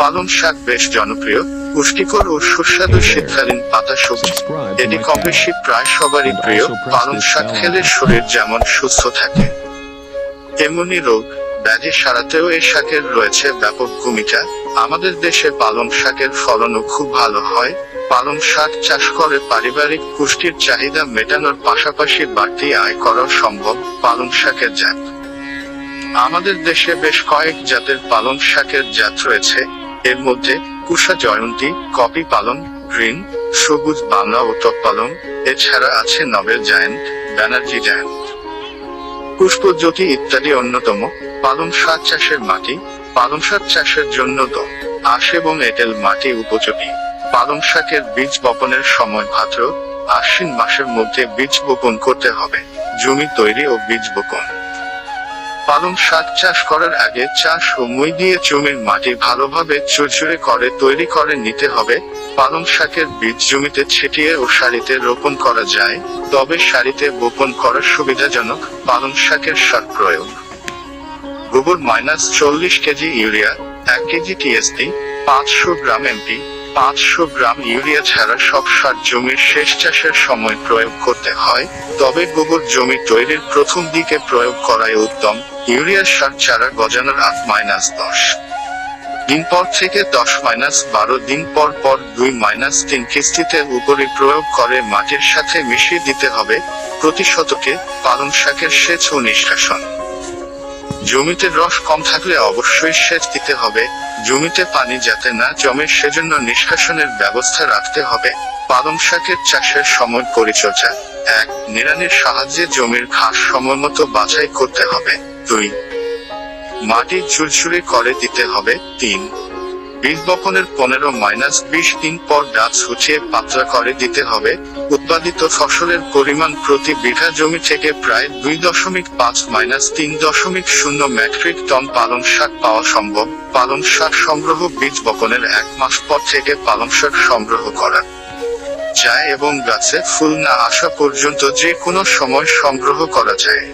পালং শাক বেশ জনপ্রিয় পুষ্টিকর ও সুস্বাদু শীতকালীন পাতা সবজি। এটি কম বেশি প্রায় সবারই প্রিয় পালং শাক খেলে শরীর যেমন সুস্থ থাকে এমনি রোগ ব্যাধি সারাতেও এই শাকের রয়েছে ব্যাপক ভূমিকা। আমাদের দেশে পালং শাকের ফলনও খুব ভালো হয়। পালং শাক চাষ করে পারিবারিক পুষ্টির চাহিদা মেটানোর পাশাপাশি বাড়তি আয় করা সম্ভব পালং শাকের জাত। আমাদের দেশে বেশ কয়েক জাতের পালং শাকের জাত রয়েছে। এর মধ্যে কুষা জয়ন্তী, কপি পালং গ্রিন সবুজ বাংলা ও পালং এছাড়া আছে noble giant, Banerjee giant. Pushpajyoti ইত্যাদি অন্যতম, পালং শাক চাষের মাটি, পালং শাক চাষের জন্য দ, আশ এবং এঁটেল মাটি উপযোগী। পালং শাকের বীজ বপনের সময় ভাদ্র, আশ্বিন মাসের মধ্যে বীজ বপন করতে হবে, জমি তৈরি ও বীজ বপন। পালং শাক চাষ করার আগে চাষ ও মই দিয়ে জমির মাটি ভালোভাবে চুরচুরে করে তৈরি করে নিতে হবে। পালং শাকের বীজ জমিতে ছিটিয়ে ও সারিতে রোপণ করা যায়, তবে সারিতে বপন করার সুবিধাজনক পালং শাকের সার প্রয়োগ। গোবর মাইনাস চল্লিশ কেজি ইউরিয়া, এক কেজি টিএসপি, পাঁচশো গ্রাম এমপি পাঁচশো গ্রাম ইউরিয়া ছাড়া সব সার জমির শেষ চাষের সময় প্রয়োগ করতে হয়, তবে গোবর জমি তৈরির প্রথম দিকে প্রয়োগ করাই উত্তম। ইউরিয়ার সার চারা গজানোর আট মাইনাস দশ। দিন পর থেকে দশ মাইনাস বারো, দিন পর পর দুই মাইনাস তিন কিস্তিতে উপরে প্রয়োগ করে মাটির সাথে মিশিয়ে দিতে হবে। প্রতি শতকে পালং শাকের সেচ ও নিষ্কাশন। জমিতে রস কম থাকলে অবশ্যই সেচ দিতে হবে। জমিতে পানি যাতে না জমে, সেজন্য নিষ্কাশনের ব্যবস্থা রাখতে হবে। পালং শাকের চাষের সময় পরিচর্যা। এক, নিড়ানির সাহায্যে জমির ঘাস সময়মতো বাছাই করতে হবে। দুই, মাটি ঝুরঝুরে করে দিতে হবে। তিন বীজ বপনের পনেরো মাইনাস বিশ দিন পর গাছ উঠিয়ে পাতলা করে দিতে হবে। উৎপাদিত ফসলের পরিমাণ প্রতি বিঘা জমি থেকে প্রায় দুই দশমিক পাঁচ মাইনাস তিন দশমিক শূন্য মেট্রিক টন পালং শাক পাওয়া সম্ভব। পালং শাক সংগ্রহ বীজ বপনের এক মাস পর থেকে পালং শাক সংগ্রহ করা যায় এবং গাছে ফুল না আসা পর্যন্ত যে কোনো সময় সংগ্রহ করা যায়।